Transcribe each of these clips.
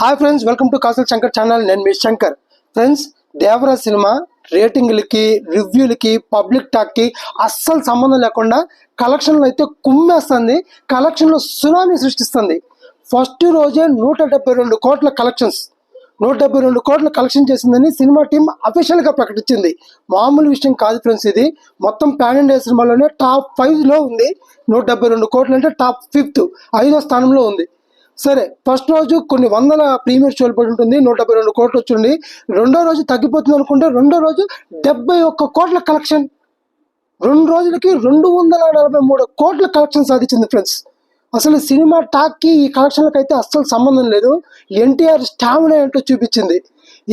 Hi friends welcome to castle Shankar channel నేను మీ Shankar. Friends Devara cinema రేటింగ్లకి రివ్యూలకి పబ్లిక్ టాక్కి అస్సలు సంబంధం లేకుండా కలెక్షన్లు అయితే కుమ్మేస్తుంది. కలెక్షన్లో సునామీ సృష్టిస్తుంది. ఫస్ట్ రోజే నూట డెబ్బై రెండు కోట్ల కలెక్షన్స్. నూట డెబ్బై రెండు కోట్ల కలెక్షన్ చేసిందని సినిమా టీం అఫీషియల్గా ప్రకటించింది. మామూలు విషయం కాదు ఫ్రెండ్స్ ఇది. మొత్తం ప్యాన్ ఇండియా సినిమాలోనే టాప్ ఫైవ్లో ఉంది. నూట డెబ్బై రెండు కోట్లు అంటే టాప్ ఫిఫ్త్ ఐదో స్థానంలో ఉంది. సరే ఫస్ట్ రోజు కొన్ని వందల ప్రీమియర్ షోలు పడి ఉంటుంది నూట డెబ్బై రెండు కోట్లు వచ్చింది. రెండో రోజు తగ్గిపోతుంది అనుకుంటే రెండో రోజు డెబ్బై ఒక్క కోట్ల కలెక్షన్. రెండు రోజులకి రెండు వందల నలభై మూడు కోట్ల కలెక్షన్ సాధించింది ఫ్రెండ్స్. అసలు సినిమా టాక్కి ఈ కలెక్షన్లకు అయితే అస్సలు సంబంధం లేదు. ఎన్టీఆర్ స్టామినా ఏంటో చూపించింది.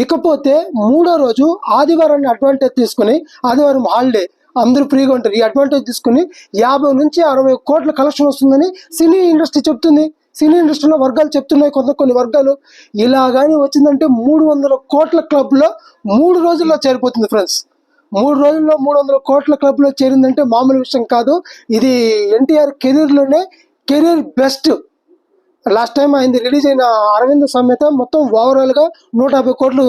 ఇకపోతే మూడో రోజు ఆదివారాన్ని అడ్వాంటేజ్ తీసుకుని ఆదివారం హాలిడే అందరూ ఫ్రీగా ఉంటారు. ఈ అడ్వాంటేజ్ తీసుకుని యాభై నుంచి అరవై కోట్ల కలెక్షన్ వస్తుందని సినీ ఇండస్ట్రీ చెప్తుంది. సినీ ఇండస్ట్రీలో వర్గాలు చెప్తున్నాయి. కొంత కొన్ని వర్గాలు ఇలా కానీ వచ్చిందంటే మూడు వందల కోట్ల క్లబ్లో మూడు రోజుల్లో చేరిపోతుంది ఫ్రెండ్స్. మూడు రోజుల్లో మూడు వందల కోట్ల క్లబ్లో చేరిందంటే మామూలు విషయం కాదు. ఇది ఎన్టీఆర్ కెరీర్లోనే కెరీర్ బెస్ట్ లాస్ట్ టైం అయింది. రిలీజ్ అయిన అరవింద్ సమేత మొత్తం ఓవరాల్గా నూట యాభై కోట్లు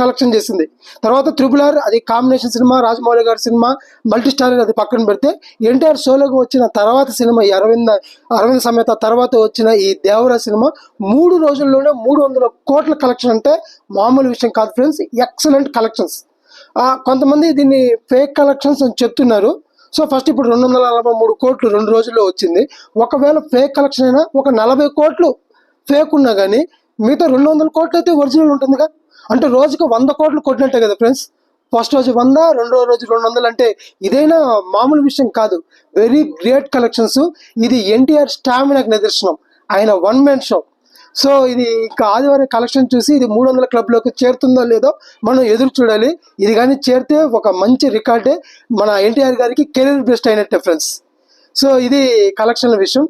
కలెక్షన్ చేసింది. తర్వాత త్రిపుల్ ఆర్ అది కాంబినేషన్ సినిమా రాజమౌళి గారి సినిమా మల్టీ స్టార్ అది పక్కన పెడితే ఎన్టీఆర్ షోలోకి వచ్చిన తర్వాత సినిమా ఈ అరవింద అరవింద సమేత తర్వాత వచ్చిన ఈ దేవరా సినిమా మూడు రోజుల్లోనే మూడు వందల కోట్ల కలెక్షన్ అంటే మామూలు విషయం కాదు ఫ్రెండ్స్ ఎక్సలెంట్ కలెక్షన్స్ కొంతమంది దీన్ని ఫేక్ కలెక్షన్స్ అని చెప్తున్నారు. సో ఫస్ట్ ఇప్పుడు రెండు వందల నలభై మూడు కోట్లు రెండు రోజుల్లో వచ్చింది. ఒకవేళ ఫేక్ కలెక్షన్ అయినా ఒక నలభై కోట్లు ఫేక్ ఉన్నా కానీ మిగతా రెండు వందల కోట్లు అయితే ఒరిజినల్ ఉంటుందిగా. అంటే రోజుకి వంద కోట్లు కొట్టినట్టే కదా ఫ్రెండ్స్? ఫస్ట్ రోజు వంద రెండో రోజు రెండు వందలు అంటే ఇదైనా మామూలు విషయం కాదు. వెరీ గ్రేట్ కలెక్షన్స్ ఇది ఎన్టీఆర్ స్టామినాకు నిదర్శనం. ఆయన వన్ మ్యాన్ షో సో ఇది ఇంకా ఆదివారం కలెక్షన్ చూసి ఇది మూడు వందల క్లబ్లోకి చేరుతుందో లేదో మనం ఎదురు చూడాలి. ఇది కానీ చేరితే ఒక మంచి రికార్డే మన ఎన్టీఆర్ గారికి కెరీర్ బెస్ట్ అయినట్టే ఫ్రెండ్స్. సో ఇది కలెక్షన్ల విషయం.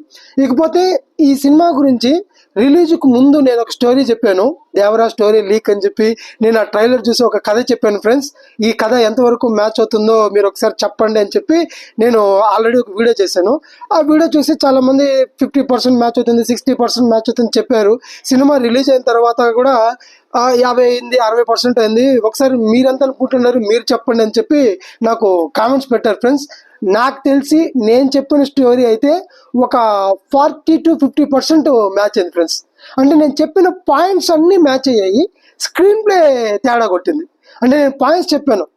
ఇకపోతే ఈ సినిమా గురించి రిలీజ్కు ముందు నేను ఒక స్టోరీ చెప్పాను. దేవరా స్టోరీ లీక్ అని చెప్పి నేను ఆ ట్రైలర్ చూసి ఒక కథ చెప్పాను ఫ్రెండ్స్. ఈ కథ ఎంతవరకు మ్యాచ్ అవుతుందో మీరు ఒకసారి చెప్పండి అని చెప్పి నేను ఆల్రెడీ ఒక వీడియో చేశాను. ఆ వీడియో చూసి చాలామంది ఫిఫ్టీ పర్సెంట్ మ్యాచ్ అవుతుంది సిక్స్టీ పర్సెంట్ మ్యాచ్ అవుతుంది చెప్పారు. సినిమా రిలీజ్ అయిన తర్వాత కూడా యాభై అయింది అరవై పర్సెంట్ అయింది. ఒకసారి మీరెంత అనుకుంటున్నారు మీరు చెప్పండి అని చెప్పి నాకు కామెంట్స్ పెట్టారు ఫ్రెండ్స్. నాకు తెలిసి నేను చెప్పిన స్టోరీ అయితే ఒక forty to fifty percent match అయింది ఫ్రెండ్స్. అంటే నేను చెప్పిన పాయింట్స్ అన్నీ మ్యాచ్ అయ్యాయి. స్క్రీన్ ప్లే తేడా కొట్టింది. అంటే నేను పాయింట్స్ చెప్పాను.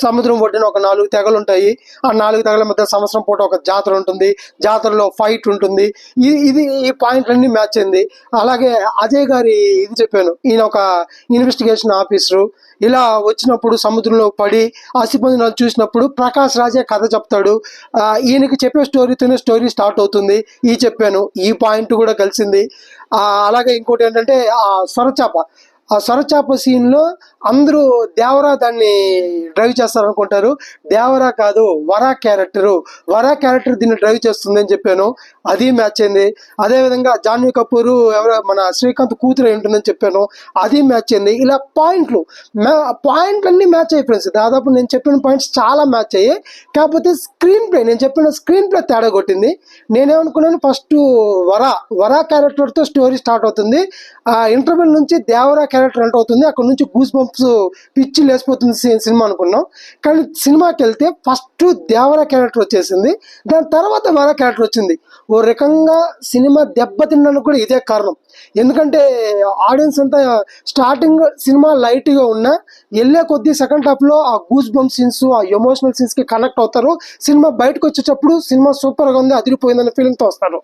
సముద్రం ఒడ్డున ఒక నాలుగు తెగలు ఉంటాయి. ఆ నాలుగు తెగల మధ్య సంవత్సరం పూట ఒక జాతర ఉంటుంది. జాతరలో ఫైట్ ఉంటుంది. ఇది ఇది ఈ పాయింట్లన్నీ మ్యాచ్ అయింది. అలాగే అజయ్ గారి ఇది చెప్పాను. ఈయన ఒక ఇన్వెస్టిగేషన్ ఆఫీసరు. ఇలా వచ్చినప్పుడు సముద్రంలో పడి అసిపంజనాలు చూసినప్పుడు ప్రకాష్ రాజే కథ చెప్తాడు. ఈయనకి చెప్పే స్టోరీతోనే స్టోరీ స్టార్ట్ అవుతుంది. ఈ చెప్పాను. ఈ పాయింట్ కూడా కలిసింది. అలాగే ఇంకోటి ఏంటంటే ఆ స్వరచాప ఆ సొరచాప సీన్లో అందరూ దేవరా దాన్ని డ్రైవ్ చేస్తారనుకుంటారు. దేవరా కాదు వరా క్యారెక్టరు వరా క్యారెక్టర్ దీన్ని డ్రైవ్ చేస్తుంది అని చెప్పాను. అది మ్యాచ్ అయింది. అదేవిధంగా జాన్వీ కపూర్ ఎవరో మన శ్రీకాంత్ కూతురు ఉంటుందని చెప్పాను. అది మ్యాచ్ అయింది. ఇలా పాయింట్లు పాయింట్లు అన్నీ మ్యాచ్ అయ్యాయి ఫ్రెండ్స్. దాదాపు నేను చెప్పిన పాయింట్స్ చాలా మ్యాచ్ అయ్యాయి. కాకపోతే స్క్రీన్ ప్లే నేను చెప్పిన స్క్రీన్ ప్లే తేడా కొట్టింది. నేనేమనుకున్నాను ఫస్ట్ వరా వరా క్యారెక్టర్తో స్టోరీ స్టార్ట్ అవుతుంది. ఆ ఇంటర్వెల్ నుంచి దేవరా క్యారెక్టర్ ఎంటర్ అవుతుంది. అక్కడ నుంచి గూస్ బంప్స్ పిచ్చి లేసిపోతుంది సినిమా అనుకున్నాం. కానీ సినిమాకి వెళ్తే ఫస్ట్ దేవర క్యారెక్టర్ వచ్చేసింది. దాని తర్వాత వరా క్యారెక్టర్ వచ్చింది. ఓ రకంగా సినిమా దెబ్బతిన్నాను కూడా ఇదే కారణం. ఎందుకంటే ఆడియన్స్ అంతా స్టార్టింగ్ సినిమా లైట్గా ఉన్నా వెళ్ళే కొద్దీ సెకండ్ హాఫ్లో ఆ గూస్ బంప్ సీన్స్ ఆ ఎమోషనల్ సీన్స్కి కనెక్ట్ అవుతారు. సినిమా బయటకు వచ్చేటప్పుడు సినిమా సూపర్గా ఉంది అదిరిపోయిందనే ఫీలింగ్తో వస్తారు.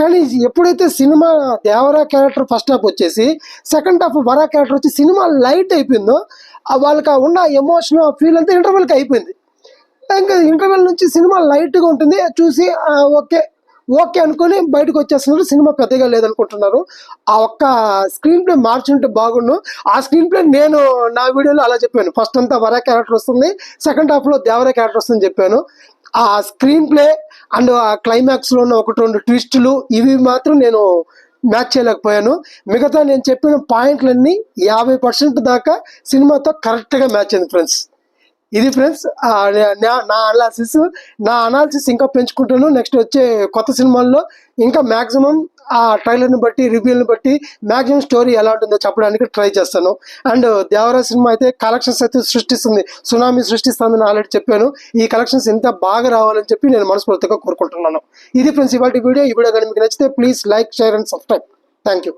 కానీ ఎప్పుడైతే cinema Devara character first half వచ్చేసి సెకండ్ హాఫ్ వరా క్యారెక్టర్ వచ్చి సినిమా లైట్ అయిపోయిందో వాళ్ళకి ఆ ఉన్న ఎమోషన్ ఆ ఫీల్ అంతా ఇంటర్వెల్కి అయిపోయింది. ఇంకా ఇంటర్వెల్ నుంచి సినిమా లైట్గా ఉంటుంది చూసి ఓకే ఓకే అనుకొని బయటకు వచ్చేస్తున్నారు. సినిమా పెద్దగా లేదనుకుంటున్నారు. ఆ ఒక్క స్క్రీన్ ప్లే మార్చుంటే బాగుండు. ఆ స్క్రీన్ ప్లే నేను నా వీడియోలో అలా చెప్పాను. ఫస్ట్ అంతా వరా క్యారెక్టర్ వస్తుంది సెకండ్ హాఫ్లో దేవరా క్యారెక్టర్ వస్తుందని చెప్పాను. ఆ స్క్రీన్ ప్లే అండ్ ఆ క్లైమాక్స్లో ఉన్న ఒకటి రెండు ట్విస్టులు ఇవి మాత్రం నేను మ్యాచ్ చేయలేకపోయాను. మిగతా నేను చెప్పిన పాయింట్లన్నీ యాభై పర్సెంట్ దాకా సినిమాతో కరెక్ట్గా మ్యాచ్ అయింది ఫ్రెండ్స్. ఇది ఫ్రెండ్స్ నా అనాలిసిస్ నా అనాలిసిస్ ఇంకా పెంచుకుంటాను. నెక్స్ట్ వచ్చే కొత్త సినిమాల్లో ఇంకా మ్యాక్సిమం ఆ ట్రైలర్ని బట్టి రివ్యూని బట్టి మ్యాక్సిమం స్టోరీ ఎలా ఉంటుందో చెప్పడానికి ట్రై చేస్తాను. అండ్ దేవరా సినిమా అయితే కలెక్షన్స్ అయితే సృష్టిస్తుంది. సునామీ సృష్టిస్తుందని ఆల్రెడీ చెప్పాను. ఈ కలెక్షన్స్ ఇంత బాగా రావాలని చెప్పి నేను మనస్ఫూర్తిగా కోరుకుంటున్నాను. ఇది ఫ్రెండ్స్ ఇవాటి వీడియో. ఈ వీడియో కానీ మీకు నచ్చితే please like share and subscribe thank you